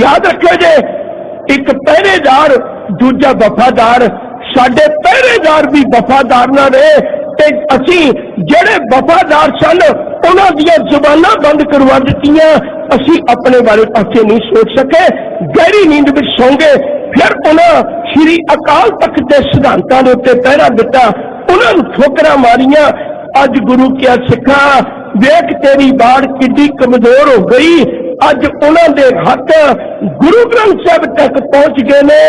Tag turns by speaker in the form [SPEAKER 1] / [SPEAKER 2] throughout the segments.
[SPEAKER 1] ਯਾਦ ਰੱਖਿਓ ਜੇ, ਇੱਕ ਪਹਿਰੇਦਾਰ, ਦੂਜਾ ਵਫਾਦਾਰ, ਸਾਡੇ ਪਹਿਰੇਦਾਰ ਵੀ ਵਫਾਦਾਰ ਨਾ ਰਹੇ, ਤੇ ਅਸੀਂ ਜਿਹੜੇ ਵਫਾਦਾਰ ਸਨ, ਉਹਨਾਂ ਦੀਆਂ ਜ਼ੁਬਾਨਾਂ ਬੰਦ ਕਰਵਾ ਦਿੱਤੀਆਂ, ਅਸੀਂ ਆਪਣੇ ਬਾਰੇ ਪਾਸੇ ਨਹੀਂ ਸੋਚ ਸਕੇ, ਗਹਿਰੀ ਨੀਂਦ ਵਿੱਚ ਸੌਂਗੇ ਫਿਰ ਉਹਨਾਂ ਸ੍ਰੀ ਅਕਾਲ ਤਖਤ ਦੇ ਸਿਧਾਂਤਾਂ ਦੇ ਉੱਤੇ ਪਹਿਰਾ ਦਿੱਤਾ, ਉਹਨਾਂ ਨੂੰ ਠੋਕਰਾਂ ਮਾਰੀਆਂ, ਅੱਜ ਗੁਰੂ ਕਿਆ ਸਿੱਖਾ ਦੇਖ ਤੇਰੀ ਬਾੜ ਕਿੱਡੀ ਕਮਜ਼ੋਰ ਹੋ ਗਈ ਅੱਜ ਉਹਨਾਂ ਦੇ ਹੱਥ ਗੁਰੂ ਗ੍ਰੰਥ ਸਾਹਿਬ ਤੱਕ ਪਹੁੰਚ ਗਏ ਨੇ।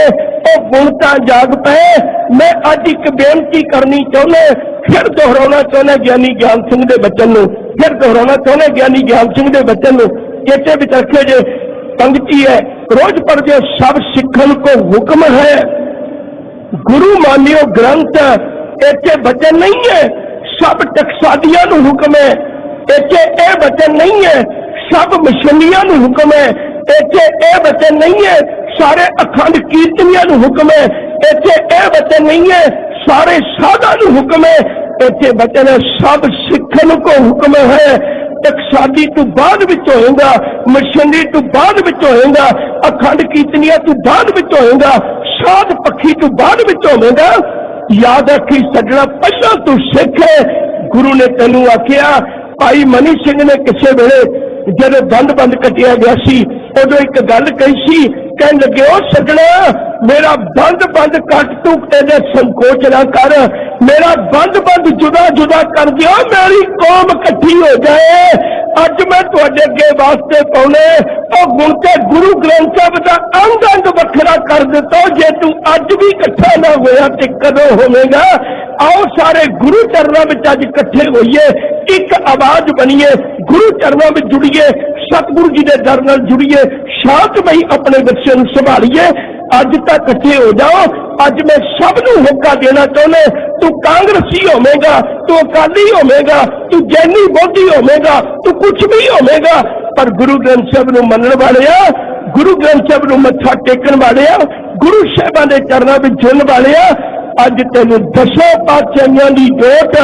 [SPEAKER 1] ਉਹ ਹੁਣ ਤਾਂ ਜਾਗ ਪਏ। ਮੈਂ ਅੱਜ ਇੱਕ ਬੇਨਤੀ ਕਰਨੀ ਚਾਹੁੰਦਾ ਫਿਰ ਦੁਹਰਾਉਣਾ ਚਾਹੁੰਦਾ ਗਿਆਨੀ ਗਿਆਨ ਸਿੰਘ ਦੇ ਬਚਨ ਨੂੰ। ਫਿਰ ਦੁਹਰਾਉਣਾ ਚਾਹੁੰਦਾ ਗਿਆਨੀ ਗਿਆਨ ਸਿੰਘ ਦੇ ਬਚਨ ਨੂੰ। ਚੇਤੇ ਵਿੱਚ ਰੱਖਿਓ ਜੇ ਪੰਕਤੀ ਹੈ, ਰੋਜ਼ ਪੜ੍ਹਦੇ ਸਭ ਸਿੱਖਣ ਕੋ ਹੁਕਮ ਹੈ। ਗੁਰੂ ਮਾਨਿਓ ਗ੍ਰੰਥ, ਇੱਥੇ ਬਚਨ ਨਹੀਂ ਹੈ। ਸਭ ਟਕਸਾਦੀਆਂ ਨੂੰ ਹੁਕਮ ਹੈ। ਇੱਥੇ ਇਹ ਬਚਨ ਨਹੀਂ ਹੈ ਸਭ ਮਸ਼ਨੀਆਂ ਨੂੰ ਹੁਕਮ ਹੈ। ਇੱਥੇ ਇਹ ਬਚਨ ਨਹੀਂ ਹੈ, ਸਾਰੇ ਅਖੰਡ ਕੀਰਤਨੀਆਂ ਨੂੰ ਹੁਕਮ ਹੈ। ਇੱਥੇ ਇਹ ਬਚਨ ਨਹੀਂ ਹੈ, ਸਾਰੇ ਸਾਧਾਂ ਨੂੰ ਹੁਕਮ ਹੈ। ਇੱਥੇ ਬਚਨ ਹੈ, ਸਭ ਸਿੱਖਣ ਕੋ ਹੁਕਮ ਹੈ। ਟਕਸਾਦੀ ਤੋਂ ਬਾਅਦ ਵਿੱਚ ਹੋਏਗਾ, ਮਸ਼ਨੀ ਤੋਂ ਬਾਅਦ ਵਿੱਚ ਹੋਏਗਾ ਅਖੰਡ ਕੀਰਤਨੀਆਂ ਤੋਂ ਬਾਅਦ ਵਿੱਚ ਹੋਏਗਾ, ਸਾਧ ਪੱਖੀ ਤੋਂ ਬਾਅਦ ਵਿੱਚ ਹੋਵੇਗਾ। ਯਾਦ ਰੱਖੀ, ਸੱਜਣਾ ਪਹਿਲਾਂ ਤੂੰ ਸਿੱਖ ਹੈ। ਗੁਰੂ ਨੇ ਤੈਨੂੰ ਆਖਿਆ ਭਾਈ ਮਨੀ ਸਿੰਘ ਨੇ ਕਿਸੇ ਵੇਲੇ ਜਦੋਂ ਬੰਦ ਬੰਦ ਕੱਟਿਆ ਗਿਆ ਸੀ, ਉਦੋਂ ਇੱਕ ਗੱਲ ਕਹੀ ਸੀ, ਕਹਿਣ ਲੱਗੇ ਉਹ ਸੱਜਣਾ, ਮੇਰਾ ਬੰਦ ਬੰਦ ਕੱਟ ਤੂੰ ਇਹਦੇ ਸੰਕੋਚ ਨਾ ਕਰ, ਮੇਰਾ ਬੰਦ ਬੰਦ ਜੁਦਾ ਜੁਦਾ ਕਰ ਦਿਓ, ਮੇਰੀ ਕੌਮ ਇਕੱਠੀ ਹੋ ਜਾਏ ਅੱਜ ਮੈਂ ਤੁਹਾਡੇ ਅੱਗੇ ਵਾਸਤੇ ਪਾਉਣੇ ਉਹ ਗੁਣ ਤੇ ਗੁਰੂ ਗ੍ਰੰਥ ਸਾਹਿਬ ਦਾ ਅੰਗ ਅੰਗ ਵੱਖਰਾ ਕਰ ਦਿੱਤਾ ਜੇ ਤੂੰ ਅੱਜ ਵੀ ਇਕੱਠਾ ਨਾ ਹੋਇਆ ਤੇ ਕਦੋਂ ਹੋਵੇਗਾ ਆਓ ਸਾਰੇ ਗੁਰੂ ਚਰਨਾਂ ਵਿੱਚ ਅੱਜ ਇਕੱਠੇ ਹੋਈਏ ਇੱਕ ਆਵਾਜ਼ ਬਣੀਏ ਗੁਰੂ ਚਰਨਾਂ ਵਿੱਚ ਜੁੜੀਏ ਸਤਿਗੁਰੂ ਜੀ ਦੇ ਦਰ ਨਾਲ ਜੁੜੀਏ ਸ਼ਾਂਤਮਈ ਆਪਣੇ ਬੱਚੇ ਨੂੰ ਸੰਭਾਲੀਏ ਅੱਜ ਤਾਂ ਇਕੱਠੇ ਹੋ ਜਾਓ ਅੱਜ ਮੈਂ ਸਭ ਨੂੰ ਹੋਕਾ ਦੇਣਾ ਚਾਹੁੰਦਾ ਤੂੰ ਕਾਂਗਰਸੀ ਹੋਵੇਂਗਾ, ਤੂੰ ਅਕਾਲੀ ਹੋਵੇਂਗਾ, ਤੂੰ ਜੈਨੀ ਬੋਧੀ ਹੋਵੇਂਗਾ, ਤੂੰ ਕੁਝ ਵੀ ਹੋਵੇਂਗਾ, ਪਰ ਗੁਰੂ ਗ੍ਰੰਥ ਸਾਹਿਬ ਨੂੰ ਮੰਨਣ ਵਾਲਿਆ ਗੁਰੂ ਗ੍ਰੰਥ ਸਾਹਿਬ ਨੂੰ ਮੱਥਾ ਟੇਕਣ ਵਾਲਿਆ ਗੁਰੂ ਸਾਹਿਬਾਂ ਦੇ ਚਰਨਾਂ ਵਿੱਚ ਜੁੜਨ ਵਾਲਿਆ ਅੱਜ ਤੈਨੂੰ ਦਸੋਂ ਪਾਤਸ਼ਾਹੀਆਂ ਦੀ ਜੋਤ,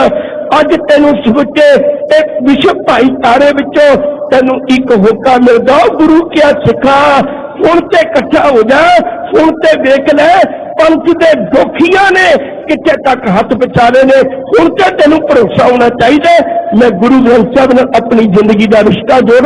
[SPEAKER 1] ਅੱਜ ਤੈਨੂੰ ਸੁੱਚੇ ਇੱਕ ਵਿਸ਼ਵ ਭਾਈਚਾਰੇ ਵਿੱਚੋਂ ਤੈਨੂੰ ਇੱਕ ਹੋਕਾ ਮਿਲਦਾ, ਗੁਰੂ ਕਿਆ ਸਿੱਖਾ, ਹੁਣ ਤੇ ਇਕੱਠਾ ਹੋ ਜਾ, ਹੁਣ ਤੇ ਵੇਖ ਲੈ ਪੰਥ ਦੇ ਦੁਖੀਆਂ ਨੇ, ਕਿੱਥੇ ਤੱਕ ਹੱਥ ਪਹੁੰਚਾਲੇ ਨੇ, ਹੁਣ ਤੇ ਤੈਨੂੰ ਭਰੋਸਾ ਹੋਣਾ ਚਾਹੀਦਾ ਮੈਂ ਗੁਰੂ ਗ੍ਰੰਥ ਸਾਹਿਬ ਨਾਲ ਆਪਣੀ ਜ਼ਿੰਦਗੀ ਦਾ ਰਿਸ਼ਤਾ ਜੋੜ